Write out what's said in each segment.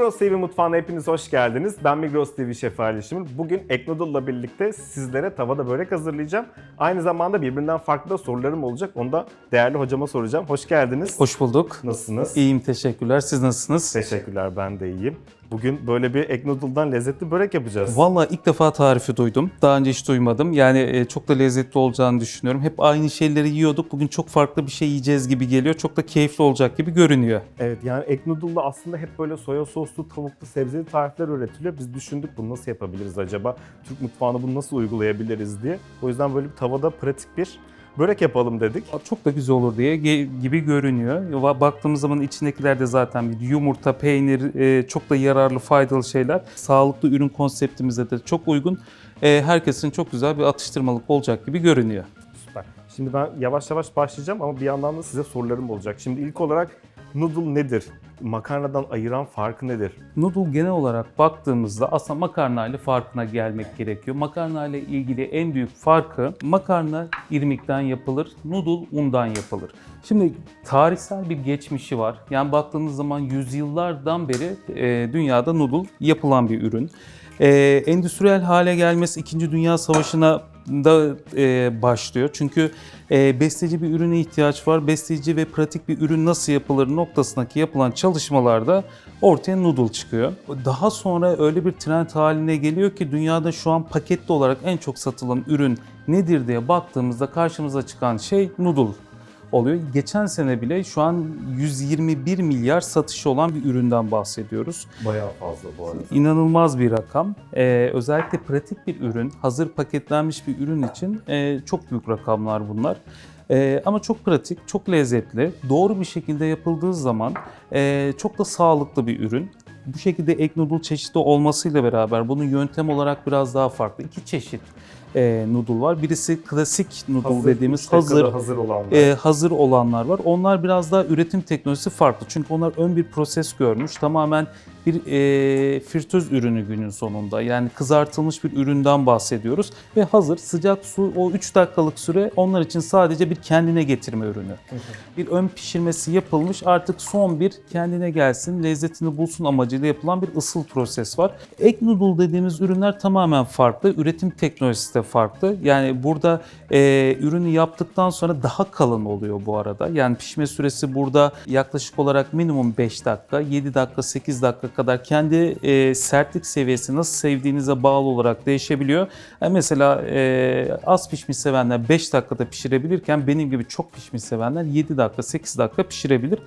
Migros TV mutfağına hepiniz hoş geldiniz. Ben Migros TV şefi Ali Şimir. Bugün Eknoodle'la birlikte sizlere tavada börek hazırlayacağım. Aynı zamanda birbirinden farklı da sorularım olacak. Onu da değerli hocama soracağım. Hoş geldiniz. Hoş bulduk. Nasılsınız? İyiyim teşekkürler. Siz nasılsınız? Teşekkürler ben de iyiyim. Bugün böyle bir Eknoodle'dan lezzetli börek yapacağız. Vallahi ilk defa tarifi duydum. Daha önce hiç duymadım. Yani e, çok da lezzetli olacağını düşünüyorum. Hep aynı şeyleri yiyorduk. Bugün çok farklı bir şey yiyeceğiz gibi geliyor. Çok da keyifli olacak gibi görünüyor. Evet yani Eknoodle'da aslında hep böyle soya soslu, tavuklu, sebzeli tarifler üretiliyor. Biz düşündük bunu nasıl yapabiliriz acaba? Türk mutfağına bunu nasıl uygulayabiliriz diye. O yüzden böyle bir tavada pratik bir börek yapalım dedik. Çok da güzel olur diye gibi görünüyor. Baktığımız zaman içindekiler de zaten bir yumurta, peynir, e, çok da yararlı, faydalı şeyler. Sağlıklı ürün konseptimize de çok uygun. E, Herkesin çok güzel bir atıştırmalık olacak gibi görünüyor. Süper. Şimdi ben yavaş yavaş başlayacağım ama bir yandan da size sorularım olacak. Şimdi ilk olarak noodle nedir? Makarnadan ayıran farkı nedir? Noodle genel olarak baktığımızda aslında makarna ile farkına gelmek gerekiyor. Makarna ile ilgili en büyük farkı makarna irmikten yapılır, noodle undan yapılır. Şimdi tarihsel bir geçmişi var. Yani baktığınız zaman yüzyıllardan beri e, dünyada noodle yapılan bir ürün. E, endüstriyel hale gelmesi 2. Dünya Savaşı'na da e, başlıyor. Çünkü e, besteci bir ürüne ihtiyaç var. Besteci ve pratik bir ürün nasıl yapılır noktasındaki yapılan çalışmalarda ortaya noodle çıkıyor. Daha sonra öyle bir trend haline geliyor ki dünyada şu an paketli olarak en çok satılan ürün nedir diye baktığımızda karşımıza çıkan şey noodle oluyor. Geçen sene bile şu an 121 milyar satışı olan bir üründen bahsediyoruz. Bayağı fazla bu arada. İnanılmaz bir rakam. Ee, özellikle pratik bir ürün, hazır paketlenmiş bir ürün için e, çok büyük rakamlar bunlar. Ee, ama çok pratik, çok lezzetli, doğru bir şekilde yapıldığı zaman e, çok da sağlıklı bir ürün. Bu şekilde egg noodle çeşitli olmasıyla beraber bunun yöntem olarak biraz daha farklı. İki çeşit e, noodle var. Birisi klasik noodle Hazır, dediğimiz hazır hazır olanlar. e, hazır olanlar var. Onlar biraz daha üretim teknolojisi farklı. Çünkü onlar ön bir proses görmüş. Tamamen bir e, fritöz ürünü günün sonunda. Yani kızartılmış bir üründen bahsediyoruz. Ve hazır sıcak su o 3 dakikalık süre onlar için sadece bir kendine getirme ürünü. bir ön pişirmesi yapılmış artık son bir kendine gelsin, lezzetini bulsun amacıyla yapılan bir ısıl proses var. Egg noodle dediğimiz ürünler tamamen farklı. Üretim teknolojisi de farklı. Yani burada e, ürünü yaptıktan sonra daha kalın oluyor bu arada. Yani pişme süresi burada yaklaşık olarak minimum 5 dakika, 7 dakika, 8 dakika kadar kendi e, sertlik seviyesi nasıl sevdiğinize bağlı olarak değişebiliyor. Yani mesela e, az pişmiş sevenler 5 dakikada pişirebilirken benim gibi çok pişmiş sevenler 7 dakika, 8 dakika pişirebilir.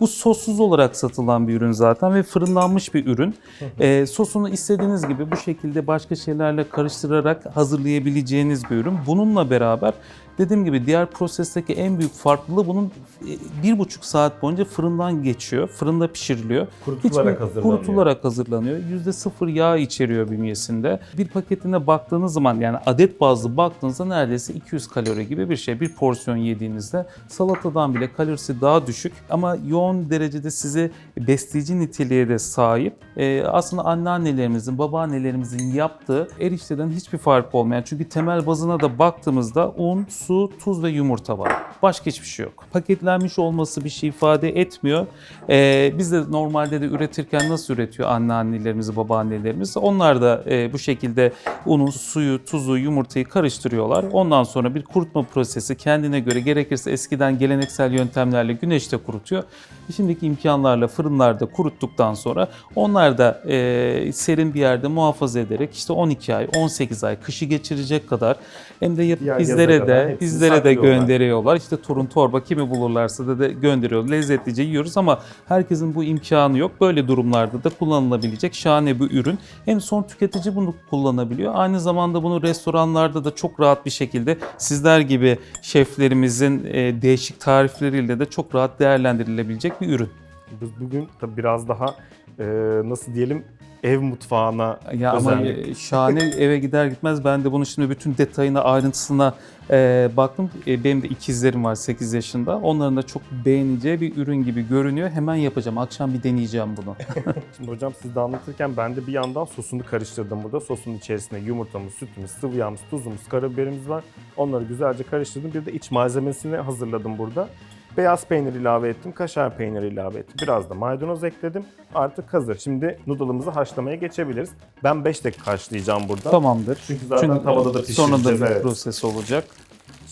Bu sossuz olarak satılan bir ürün zaten ve fırınlanmış bir ürün. E, sosunu istediğiniz gibi bu şekilde başka şeylerle karıştırarak hazırlayabileceğiniz bir ürün. Bununla beraber dediğim gibi diğer prosesteki en büyük farklılığı bunun e, bir buçuk saat boyunca fırından geçiyor. Fırında pişiriliyor. Kurutularak Hiçbir- hazırlanıyor. Kurutularak hazırlanıyor. Yüzde sıfır yağ içeriyor bünyesinde. Bir paketine baktığınız zaman yani adet bazlı baktığınızda neredeyse 200 kalori gibi bir şey. Bir porsiyon yediğinizde salatadan bile kalorisi daha düşük ama yoğun derecede size besleyici niteliğe de sahip. Ee, aslında anneannelerimizin, babaannelerimizin yaptığı erişteden hiçbir farkı olmayan. Çünkü temel bazına da baktığımızda un, su, tuz ve yumurta var. Başka hiçbir şey yok. Paketlenmiş olması bir şey ifade etmiyor. Ee, biz de normalde de üretirken nasıl üretiyor anneannelerimiz, babaannelerimiz? Onlar da e, bu şekilde unu, suyu, tuzu, yumurtayı karıştırıyorlar. Ondan sonra bir kurutma prosesi kendine göre gerekirse eskiden geleneksel yöntemlerle güneşte kurutuyor. Şimdiki imkanlarla fırınlarda kuruttuktan sonra onlar da e, serin bir yerde muhafaza ederek işte 12 ay, 18 ay kışı geçirecek kadar hem de yaza bizlere de hepsini bizlere de gönderiyorlar. İşte torun torba kimi bulurlarsa da, da gönderiyor. Lezzetlice yiyoruz ama herkesin bu imkanı yok. Böyle durumlarda da kullanılabilecek şahane bir ürün. Hem son tüketici bunu kullanabiliyor. Aynı zamanda bunu restoranlarda da çok rahat bir şekilde sizler gibi şeflerimizin e, değişik tarifleriyle de çok rahat değerlendirilebilecek bir ürün. Biz bugün tabii biraz daha e, nasıl diyelim ev mutfağına Ya ama özendik. e, şahane eve gider gitmez ben de bunu şimdi bütün detayına ayrıntısına e, baktım. E, benim de ikizlerim var 8 yaşında. Onların da çok beğeneceği bir ürün gibi görünüyor. Hemen yapacağım. Akşam bir deneyeceğim bunu. Şimdi hocam siz de anlatırken ben de bir yandan sosunu karıştırdım burada. Sosun içerisine yumurtamız, sütümüz, sıvı yağımız, tuzumuz, karabiberimiz var. Onları güzelce karıştırdım. Bir de iç malzemesini hazırladım burada. Beyaz peynir ilave ettim, kaşar peyniri ilave ettim. Biraz da maydanoz ekledim. Artık hazır. Şimdi noodle'ımızı haşlamaya geçebiliriz. Ben 5 dakika haşlayacağım burada. Tamamdır. Çünkü zaten tavada da Sonra da pişireceğiz, bir evet. proses olacak.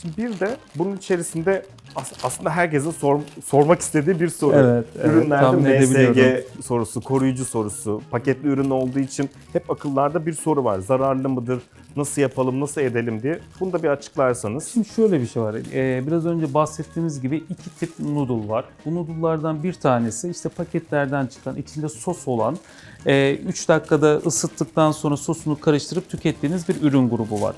Şimdi bir de bunun içerisinde as- aslında herkesin sor- sormak istediği bir soru. Evet, evet, Ürünlerde tahmin edebiliyorum. MSG sorusu, koruyucu sorusu, paketli ürün olduğu için hep akıllarda bir soru var. Zararlı mıdır, nasıl yapalım, nasıl edelim diye. Bunu da bir açıklarsanız. Şimdi şöyle bir şey var. Ee, biraz önce bahsettiğimiz gibi iki tip noodle var. Bu noodle'lardan bir tanesi işte paketlerden çıkan, içinde sos olan, 3 dakikada ısıttıktan sonra sosunu karıştırıp tükettiğiniz bir ürün grubu var.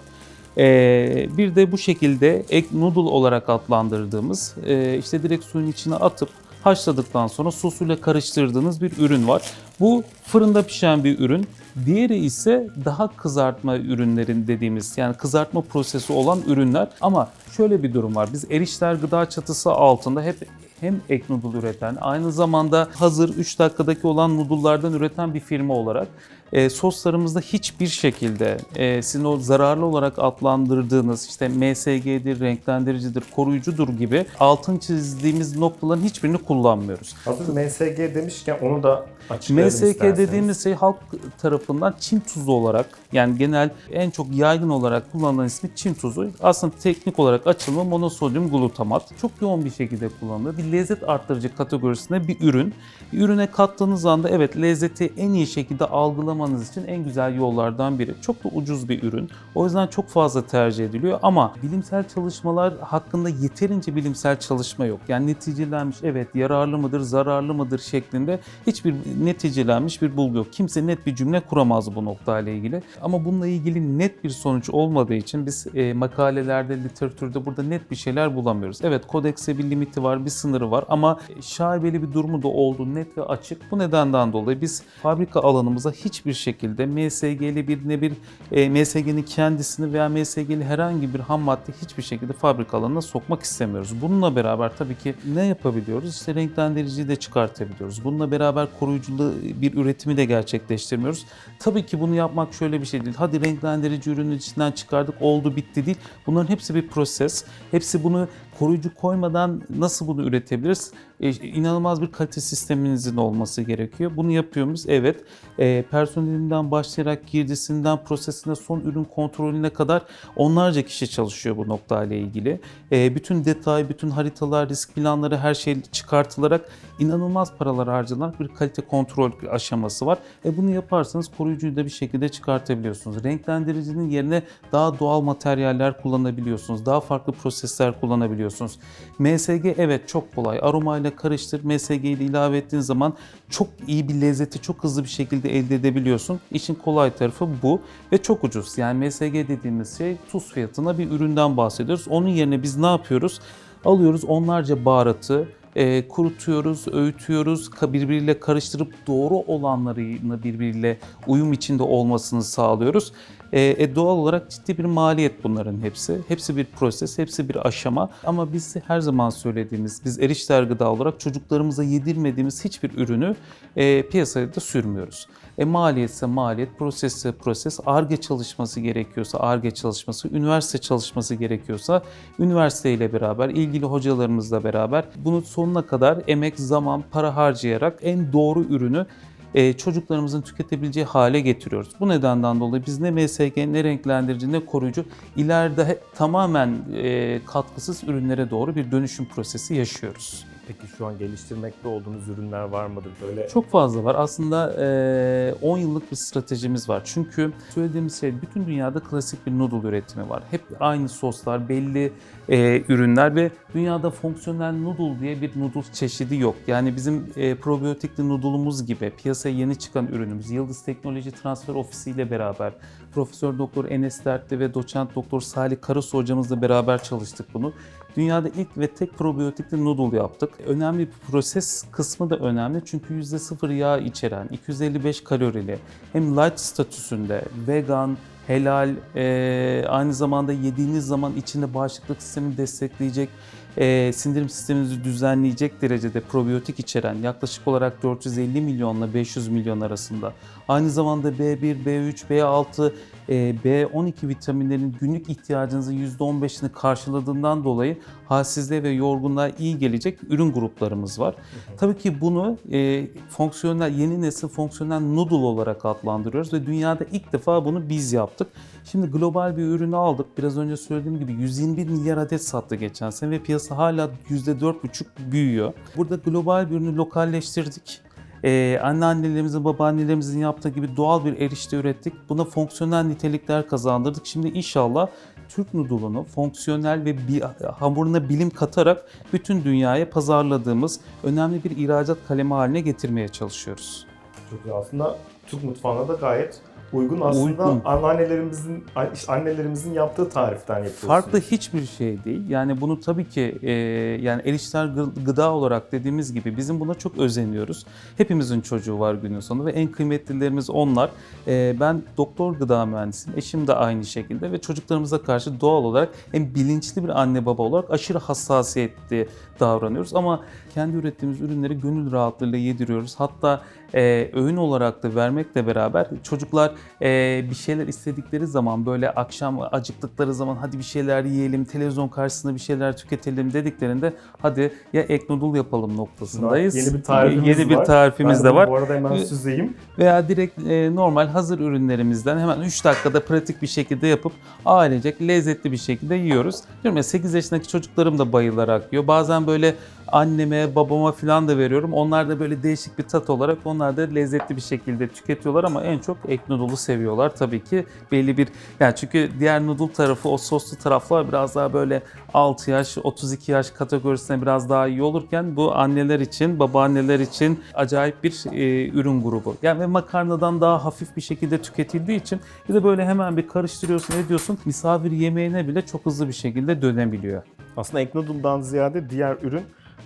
Ee, bir de bu şekilde ek noodle olarak adlandırdığımız e, işte direkt suyun içine atıp haşladıktan sonra sosuyla karıştırdığınız bir ürün var. Bu fırında pişen bir ürün. Diğeri ise daha kızartma ürünlerin dediğimiz yani kızartma prosesi olan ürünler. Ama şöyle bir durum var. Biz erişler gıda çatısı altında hep hem ek noodle üreten aynı zamanda hazır 3 dakikadaki olan noodle'lardan üreten bir firma olarak e, soslarımızda hiçbir şekilde e, sizin o zararlı olarak adlandırdığınız işte MSG'dir, renklendiricidir, koruyucudur gibi altın çizdiğimiz noktaların hiçbirini kullanmıyoruz. Hazır MSG demişken onu da açıklayalım MSG isterseniz. dediğimiz şey halk tarafından Çin tuzu olarak yani genel en çok yaygın olarak kullanılan ismi Çin tuzu. Aslında teknik olarak açılımı monosodyum glutamat. Çok yoğun bir şekilde kullanılır. Bir lezzet arttırıcı kategorisinde bir ürün. Bir ürüne kattığınız anda evet lezzeti en iyi şekilde algılamanız için en güzel yollardan biri. Çok da ucuz bir ürün. O yüzden çok fazla tercih ediliyor ama bilimsel çalışmalar hakkında yeterince bilimsel çalışma yok. Yani neticelenmiş evet yararlı mıdır, zararlı mıdır şeklinde hiçbir neticelenmiş bir bulgu yok. Kimse net bir cümle kuramaz bu noktayla ilgili. Ama bununla ilgili net bir sonuç olmadığı için biz e, makalelerde, literatürde burada net bir şeyler bulamıyoruz. Evet kodekse bir limiti var, bir sınırı var ama şaibeli bir durumu da oldu net ve açık. Bu nedenden dolayı biz fabrika alanımıza hiçbir şekilde MSG'li bir ne bir e, MSG'nin kendisini veya MSG'li herhangi bir ham madde hiçbir şekilde fabrika alanına sokmak istemiyoruz. Bununla beraber tabii ki ne yapabiliyoruz? İşte renklendiriciyi de çıkartabiliyoruz. Bununla beraber koruyuculu bir üretimi de gerçekleştirmiyoruz. Tabii ki bunu yapmak şöyle bir şey değil. Hadi renklendirici ürünün içinden çıkardık oldu bitti değil. Bunların hepsi bir proses. Hepsi bunu koruyucu koymadan nasıl bunu üretebiliriz? E, inanılmaz bir kalite sisteminizin olması gerekiyor. Bunu yapıyor muyuz? Evet. E, personelinden başlayarak girdisinden prosesine son ürün kontrolüne kadar onlarca kişi çalışıyor bu noktayla ilgili. E, bütün detay, bütün haritalar, risk planları her şey çıkartılarak inanılmaz paralar harcanarak bir kalite kontrol aşaması var. E, bunu yaparsanız koruyucuyu da bir şekilde çıkartabiliyorsunuz. Renklendiricinin yerine daha doğal materyaller kullanabiliyorsunuz. Daha farklı prosesler kullanabiliyorsunuz. MSG evet çok kolay. Aromayla karıştır. MSG'yi ilave ettiğin zaman çok iyi bir lezzeti çok hızlı bir şekilde elde edebiliyorsun. İşin kolay tarafı bu ve çok ucuz. Yani MSG dediğimiz şey tuz fiyatına bir üründen bahsediyoruz. Onun yerine biz ne yapıyoruz? Alıyoruz onlarca baharatı, e, kurutuyoruz, öğütüyoruz, birbiriyle karıştırıp doğru olanlarını birbiriyle uyum içinde olmasını sağlıyoruz. E, e, doğal olarak ciddi bir maliyet bunların hepsi. Hepsi bir proses, hepsi bir aşama. Ama biz her zaman söylediğimiz, biz erişler gıda olarak çocuklarımıza yedirmediğimiz hiçbir ürünü e, piyasaya da sürmüyoruz. E, maliyetse maliyet, prosesse proses, ARGE çalışması gerekiyorsa ARGE çalışması, üniversite çalışması gerekiyorsa üniversite ile beraber, ilgili hocalarımızla beraber bunu sonuna kadar emek, zaman, para harcayarak en doğru ürünü e, çocuklarımızın tüketebileceği hale getiriyoruz. Bu nedenden dolayı biz ne MSG, ne renklendirici, ne koruyucu ileride tamamen e, katkısız ürünlere doğru bir dönüşüm prosesi yaşıyoruz. Peki şu an geliştirmekte olduğunuz ürünler var mıdır? Böyle Çok fazla var. Aslında e, 10 yıllık bir stratejimiz var. Çünkü söylediğimiz şey bütün dünyada klasik bir noodle üretimi var. Hep aynı soslar, belli e, ürünler ve dünyada fonksiyonel noodle diye bir noodle çeşidi yok. Yani bizim e, probiyotikli noodle'umuz gibi piyasaya yeni çıkan ürünümüz Yıldız Teknoloji Transfer Ofisi ile beraber Profesör Doktor Enes Dertli ve Doçent Doktor Salih Karasu hocamızla beraber çalıştık bunu. Dünyada ilk ve tek probiyotikli noodle yaptık. Önemli bir proses kısmı da önemli çünkü %0 yağ içeren, 255 kalorili, hem light statüsünde, vegan, helal, e, aynı zamanda yediğiniz zaman içinde bağışıklık sistemini destekleyecek, e, sindirim sisteminizi düzenleyecek derecede probiyotik içeren yaklaşık olarak 450 milyonla 500 milyon arasında. Aynı zamanda B1, B3, B6 e, B12 vitaminlerinin günlük ihtiyacınızın %15'ini karşıladığından dolayı halsizliğe ve yorgunluğa iyi gelecek ürün gruplarımız var. Tabii ki bunu e, fonksiyonel, yeni nesil fonksiyonel noodle olarak adlandırıyoruz ve dünyada ilk defa bunu biz yaptık. Şimdi global bir ürünü aldık. Biraz önce söylediğim gibi 121 milyar adet sattı geçen sene ve piyasa hala %4,5 büyüyor. Burada global bir ürünü lokalleştirdik. Ee, anneannelerimizin, babaannelerimizin yaptığı gibi doğal bir erişte ürettik. Buna fonksiyonel nitelikler kazandırdık. Şimdi inşallah Türk noodle'unu fonksiyonel ve bir, hamuruna bilim katarak bütün dünyaya pazarladığımız önemli bir ihracat kalemi haline getirmeye çalışıyoruz. Çok iyi. Aslında Türk mutfağına da gayet uygun. Aslında Uygun. annelerimizin işte annelerimizin yaptığı tariften yapıyorsunuz. Farklı hiçbir şey değil. Yani bunu tabii ki e, yani gı- gıda olarak dediğimiz gibi bizim buna çok özeniyoruz. Hepimizin çocuğu var günün sonu ve en kıymetlilerimiz onlar. E, ben doktor gıda mühendisiyim. Eşim de aynı şekilde ve çocuklarımıza karşı doğal olarak en bilinçli bir anne baba olarak aşırı hassasiyetli davranıyoruz. Ama kendi ürettiğimiz ürünleri gönül rahatlığıyla yediriyoruz. Hatta e, öğün olarak da vermekle beraber çocuklar e, bir şeyler istedikleri zaman böyle akşam acıktıkları zaman hadi bir şeyler yiyelim, televizyon karşısında bir şeyler tüketelim dediklerinde hadi ya ek noodle yapalım noktasındayız. Yeni bir tarifimiz Yeni bir var. tarifimiz Ben de var. Bu arada hemen süzeyim. Veya direkt e, normal hazır ürünlerimizden hemen 3 dakikada pratik bir şekilde yapıp ailecek lezzetli bir şekilde yiyoruz. Diyorum ya 8 yaşındaki çocuklarım da bayılarak yiyor. Bazen böyle anneme, babama falan da veriyorum. Onlar da böyle değişik bir tat olarak onlar da lezzetli bir şekilde tüketiyorlar ama en çok ek noodle'u seviyorlar tabii ki. Belli bir yani çünkü diğer noodle tarafı o soslu taraflar biraz daha böyle 6 yaş, 32 yaş kategorisine biraz daha iyi olurken bu anneler için, babaanneler için acayip bir e, ürün grubu. Yani ve makarnadan daha hafif bir şekilde tüketildiği için bir de böyle hemen bir karıştırıyorsun, ediyorsun. Misafir yemeğine bile çok hızlı bir şekilde dönebiliyor. Aslında ek noodle'dan ziyade diğer ürün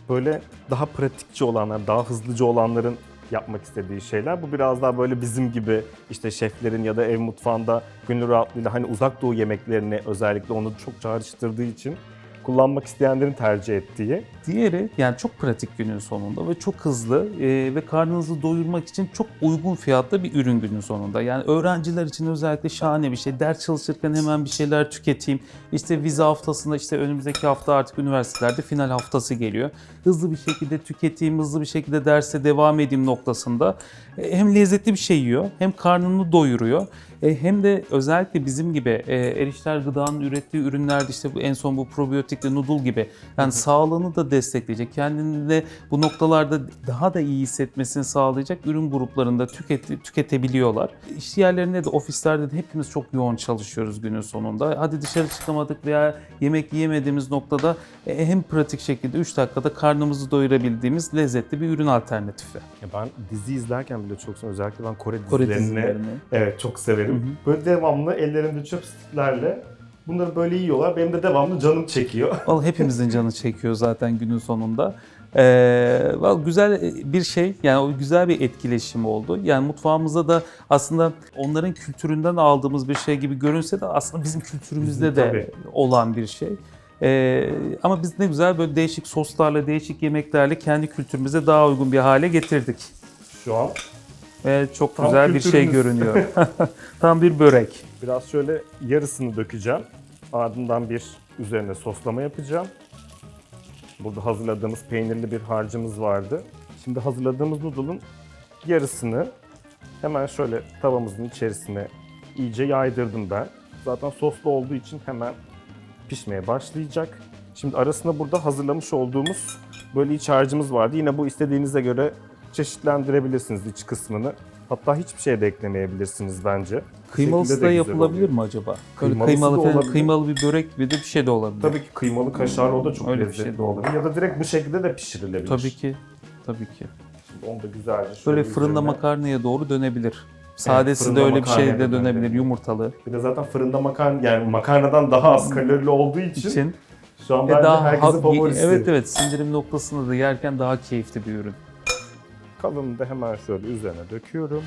böyle daha pratikçi olanlar, daha hızlıca olanların yapmak istediği şeyler. Bu biraz daha böyle bizim gibi işte şeflerin ya da ev mutfağında gönül rahatlığıyla hani uzak doğu yemeklerini özellikle onu çok çağrıştırdığı için kullanmak isteyenlerin tercih ettiği. Diğeri yani çok pratik günün sonunda ve çok hızlı e, ve karnınızı doyurmak için çok uygun fiyatlı bir ürün günün sonunda. Yani öğrenciler için özellikle şahane bir şey. Ders çalışırken hemen bir şeyler tüketeyim. İşte vize haftasında işte önümüzdeki hafta artık üniversitelerde final haftası geliyor. Hızlı bir şekilde tüketeyim, hızlı bir şekilde derse devam edeyim noktasında. E, hem lezzetli bir şey yiyor hem karnını doyuruyor. E, hem de özellikle bizim gibi e, erişler gıdanın ürettiği ürünlerde işte en son bu probiyotikli noodle gibi yani sağlığını da destekleyecek, kendini de bu noktalarda daha da iyi hissetmesini sağlayacak ürün gruplarında tüket, tüketebiliyorlar. İş yerlerinde de ofislerde de hepimiz çok yoğun çalışıyoruz günün sonunda. Hadi dışarı çıkamadık veya yemek yiyemediğimiz noktada e, hem pratik şekilde 3 dakikada karnımızı doyurabildiğimiz lezzetli bir ürün alternatifi. Ya ben dizi izlerken bile çok. Özellikle ben Kore Kore dizilerini dizilerini. evet çok severim. Böyle devamlı ellerinde chopsticklerle bunları böyle yiyorlar. Benim de devamlı canım çekiyor. Vallahi hepimizin canı çekiyor zaten günün sonunda. Ee, vallahi güzel bir şey yani o güzel bir etkileşim oldu. Yani mutfağımızda da aslında onların kültüründen aldığımız bir şey gibi görünse de aslında bizim kültürümüzde Bizim, de tabii. olan bir şey. Ee, ama biz ne güzel böyle değişik soslarla, değişik yemeklerle kendi kültürümüze daha uygun bir hale getirdik. Şu an Ve çok Tam güzel bir şey görünüyor. Tam bir börek. Biraz şöyle yarısını dökeceğim. Ardından bir üzerine soslama yapacağım. Burada hazırladığımız peynirli bir harcımız vardı. Şimdi hazırladığımız noodle'ın yarısını hemen şöyle tavamızın içerisine iyice yaydırdım ben. Zaten soslu olduğu için hemen pişmeye başlayacak. Şimdi arasında burada hazırlamış olduğumuz böyle iç harcımız vardı. Yine bu istediğinize göre çeşitlendirebilirsiniz iç kısmını. Hatta hiçbir şey de eklemeyebilirsiniz bence. Kıymalısı da de yapılabilir oluyor. mi acaba? Böyle kıymalı, da falan- olabilir. kıymalı bir börek gibi de bir şey de olabilir. Tabii ki kıymalı kaşarlı o da çok Öyle bir lezzetli şey de olur. Ya da direkt bu şekilde de pişirilebilir. Tabii ki. Tabii ki. Şimdi Onu da güzelce şöyle Böyle fırında üzerine- makarnaya doğru dönebilir. Sadesi de fırında öyle bir şey de dönebilir. dönebilir. Yumurtalı Bir de zaten fırında makarna yani makarnadan daha az kalorili olduğu için, için. şu an Ve bence daha herkesin favorisi. Evet evet sindirim noktasında da yerken daha keyifli bir ürün. Kalanını da hemen şöyle üzerine döküyorum.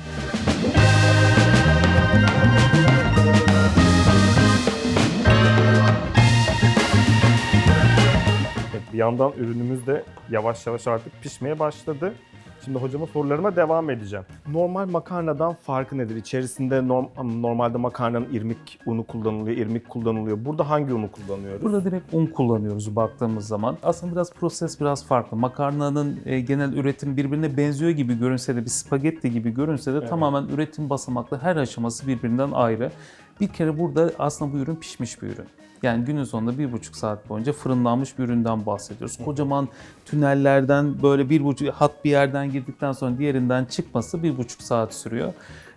Evet, bir yandan ürünümüz de yavaş yavaş artık pişmeye başladı. Şimdi hocama sorularıma devam edeceğim. Normal makarnadan farkı nedir? İçerisinde norm- normalde makarnanın irmik unu kullanılıyor, irmik kullanılıyor. Burada hangi unu kullanıyoruz? Burada direkt un kullanıyoruz baktığımız zaman. Aslında biraz proses biraz farklı. Makarnanın e, genel üretim birbirine benziyor gibi görünse de bir spagetti gibi görünse de Evet. tamamen üretim basamaklı her aşaması birbirinden ayrı. Bir kere burada aslında bu ürün pişmiş bir ürün. Yani günün sonunda bir buçuk saat boyunca fırınlanmış bir üründen bahsediyoruz. Kocaman tünellerden böyle bir buçuk hat bir yerden girdikten sonra diğerinden çıkması bir buçuk saat sürüyor.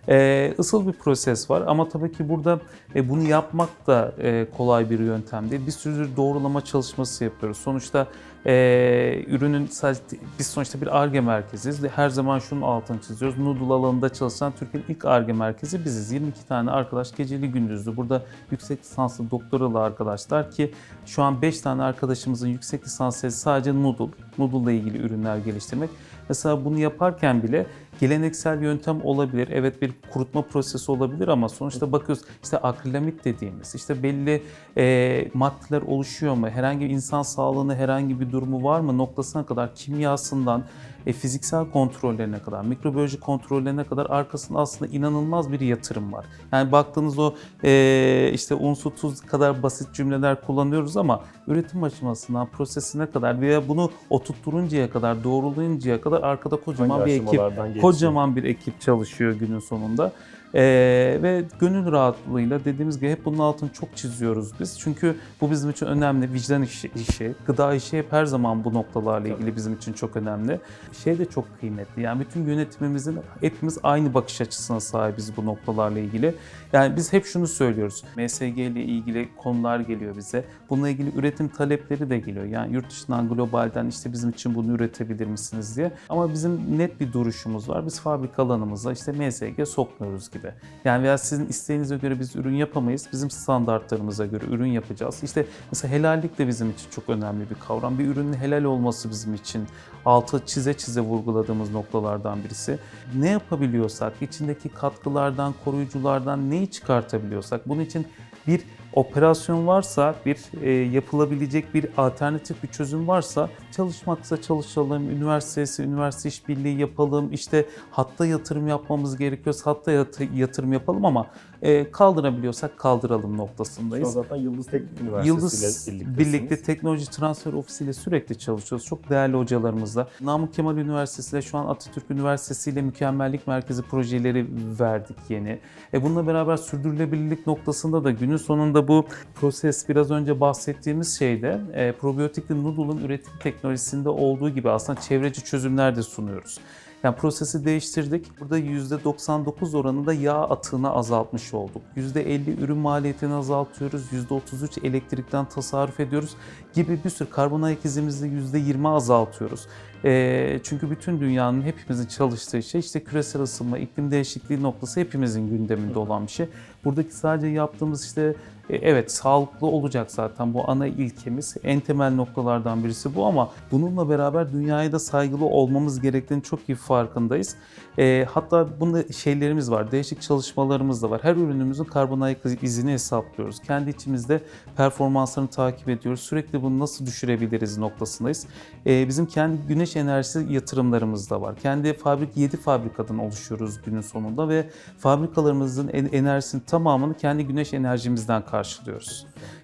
Ee, ısıl bir proses var ama tabii ki burada e, bunu yapmak da e, kolay bir yöntem değil. Bir sürü doğrulama çalışması yapıyoruz. Sonuçta e, ürünün sadece biz sonuçta bir ARGE merkeziyiz. Her zaman şunun altını çiziyoruz. Noodle alanında çalışan Türkiye'nin ilk ARGE merkezi biziz. 22 tane arkadaş geceli gündüzlü. Burada yüksek lisanslı doktoralı arkadaşlar ki şu an 5 tane arkadaşımızın yüksek lisans sadece noodle, noodle ile ilgili ürünler geliştirmek. Mesela bunu yaparken bile geleneksel yöntem olabilir. Evet bir kurutma prosesi olabilir ama sonuçta bakıyoruz işte akrilamit dediğimiz işte belli e, maddeler oluşuyor mu? Herhangi bir insan sağlığına herhangi bir durumu var mı noktasına kadar kimyasından e, fiziksel kontrollerine kadar, mikrobiyoloji kontrollerine kadar arkasında aslında inanılmaz bir yatırım var. Yani baktığınız o e, işte un su tuz kadar basit cümleler kullanıyoruz ama üretim aşamasından prosesine kadar veya bunu oturtturuncaya kadar, doğrulayıncaya kadar arkada kocaman Hangi bir ekip geçiyor? Kocaman bir ekip çalışıyor günün sonunda. Ee, ve gönül rahatlığıyla dediğimiz gibi hep bunun altını çok çiziyoruz biz. Çünkü bu bizim için önemli. Vicdan işi, işi gıda işi hep her zaman bu noktalarla ilgili bizim için çok önemli. Şey de çok kıymetli. Yani bütün yönetimimizin hepimiz aynı bakış açısına sahibiz bu noktalarla ilgili. Yani biz hep şunu söylüyoruz. MSG ile ilgili konular geliyor bize. Bununla ilgili üretim talepleri de geliyor. Yani yurt dışından, globalden işte bizim için bunu üretebilir misiniz diye. Ama bizim net bir duruşumuz var. Biz fabrika alanımıza işte MSG sokmuyoruz gibi. Yani veya sizin isteğinize göre biz ürün yapamayız. Bizim standartlarımıza göre ürün yapacağız. İşte mesela helallik de bizim için çok önemli bir kavram. Bir ürünün helal olması bizim için altı çize çize vurguladığımız noktalardan birisi. Ne yapabiliyorsak, içindeki katkılardan, koruyuculardan neyi çıkartabiliyorsak bunun için bir operasyon varsa, bir e, yapılabilecek bir alternatif bir çözüm varsa çalışmaksa çalışalım, üniversitesi, üniversite işbirliği yapalım, işte hatta yatırım yapmamız gerekiyorsa hatta yat- yatırım yapalım ama e, kaldırabiliyorsak kaldıralım Şu an noktasındayız. zaten Yıldız Teknik Üniversitesi Yıldız ile birlikte teknoloji transfer ofisiyle sürekli çalışıyoruz. Çok değerli hocalarımızla. Namık Kemal Üniversitesi ile şu an Atatürk Üniversitesi ile mükemmellik merkezi projeleri verdik yeni. E bununla beraber sürdürülebilirlik noktasında da günün sonunda bu proses biraz önce bahsettiğimiz şeyde e, probiyotikli noodle'ın üretim teknolojisinde olduğu gibi aslında çevreci çözümler de sunuyoruz. Yani prosesi değiştirdik. Burada %99 oranında yağ atığını azaltmış olduk. %50 ürün maliyetini azaltıyoruz. %33 elektrikten tasarruf ediyoruz gibi bir sürü karbon ayak izimizi %20 azaltıyoruz. Ee, çünkü bütün dünyanın hepimizin çalıştığı şey işte küresel ısınma, iklim değişikliği noktası hepimizin gündeminde olan bir şey. Buradaki sadece yaptığımız işte e, evet sağlıklı olacak zaten bu ana ilkemiz. En temel noktalardan birisi bu ama bununla beraber dünyaya da saygılı olmamız gerektiğini çok iyi farkındayız. E, hatta bunda şeylerimiz var, değişik çalışmalarımız da var. Her ürünümüzün karbon ayak izini hesaplıyoruz. Kendi içimizde performanslarını takip ediyoruz. Sürekli bunu nasıl düşürebiliriz noktasındayız. E, bizim kendi güneş enerjisi yatırımlarımız da var. Kendi fabrik 7 fabrikadan oluşuyoruz günün sonunda ve fabrikalarımızın en- enerjisinin tamamını kendi güneş enerjimizden karşılıyoruz.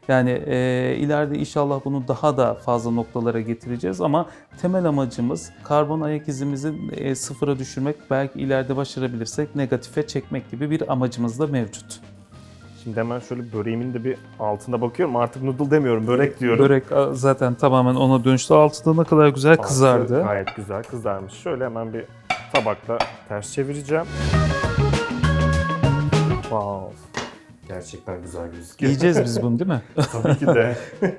Yani e, ileride inşallah bunu daha da fazla noktalara getireceğiz ama temel amacımız karbon ayak izimizi e, sıfıra düşürmek, belki ileride başarabilirsek negatife çekmek gibi bir amacımız da mevcut. Şimdi hemen şöyle böreğimin de bir altına bakıyorum. Artık noodle demiyorum, börek diyorum. Börek zaten tamamen ona dönüştü. Altında ne kadar güzel Altı kızardı. Gayet güzel kızarmış. Şöyle hemen bir tabakla ters çevireceğim. Gerçekten güzel gözüküyor. Yiyeceğiz biz bunu değil mi? Tabii ki de.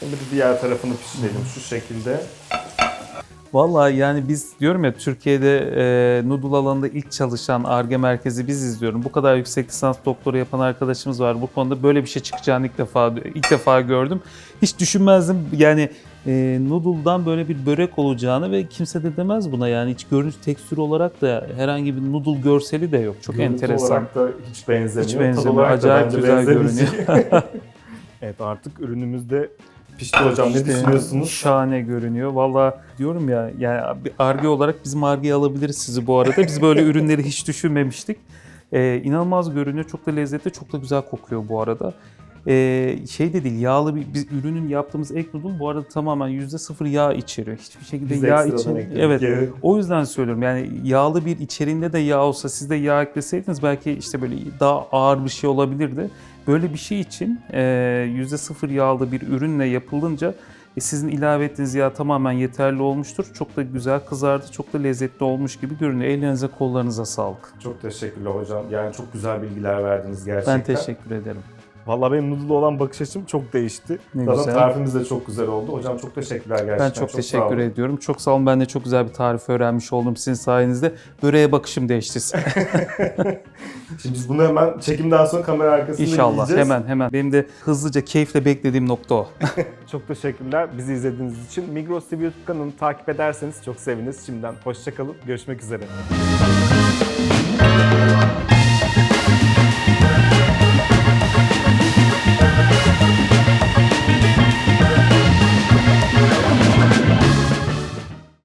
Şimdi diğer tarafını pişirelim şu şekilde. Vallahi yani biz diyorum ya Türkiye'de e, noodle alanında ilk çalışan ARGE merkezi biz izliyorum. Bu kadar yüksek lisans doktora yapan arkadaşımız var. Bu konuda böyle bir şey çıkacağını ilk defa ilk defa gördüm. Hiç düşünmezdim yani e, noodle'dan böyle bir börek olacağını ve kimse de demez buna yani hiç görünüş tekstür olarak da herhangi bir noodle görseli de yok. Çok Görüntü enteresan. olarak da hiç benzemiyor. Hiç benzemiyor. Acayip güzel görünüyor. evet artık ürünümüz de Pişti hocam ne İşte düşünüyorsunuz? Şahane görünüyor. Valla diyorum ya yani bir arge olarak bizim argeye alabiliriz sizi bu arada. Biz böyle ürünleri hiç düşünmemiştik. Ee, inanılmaz görünüyor. Çok da lezzetli, çok da güzel kokuyor bu arada. Ee, şey de değil, yağlı bir biz ürünün yaptığımız egg noodle bu arada tamamen %0 yağ içeriyor. Hiçbir şekilde Biz yağ ekledik, Evet. evet. O yüzden söylüyorum yani yağlı bir içeriğinde de yağ olsa siz de yağ ekleseydiniz belki işte böyle daha ağır bir şey olabilirdi. Böyle bir şey için e, %0 yağlı bir ürünle yapılınca e, sizin ilave ettiğiniz yağ tamamen yeterli olmuştur. Çok da güzel kızardı, çok da lezzetli olmuş gibi görünüyor. Ellerinize kollarınıza sağlık. Çok teşekkürler hocam. Yani çok güzel bilgiler verdiniz gerçekten. Ben teşekkür ederim. Vallahi benim noodle'a olan bakış açım çok değişti. Ne Zaten güzel. tarifimiz de çok güzel oldu. Hocam çok teşekkürler gerçekten. Ben çok, sağ teşekkür ediyorum. Çok sağ olun. Ben de çok güzel bir tarif öğrenmiş oldum sizin sayenizde. Böreğe bakışım değişti. Şimdi biz bunu hemen çekimden sonra kamera arkasında İnşallah. yiyeceğiz. Hemen hemen. Benim de hızlıca keyifle beklediğim nokta o. Çok teşekkürler bizi izlediğiniz için. Migros TV YouTube kanalını takip ederseniz çok seviniriz. Şimdiden hoşçakalın. Görüşmek üzere.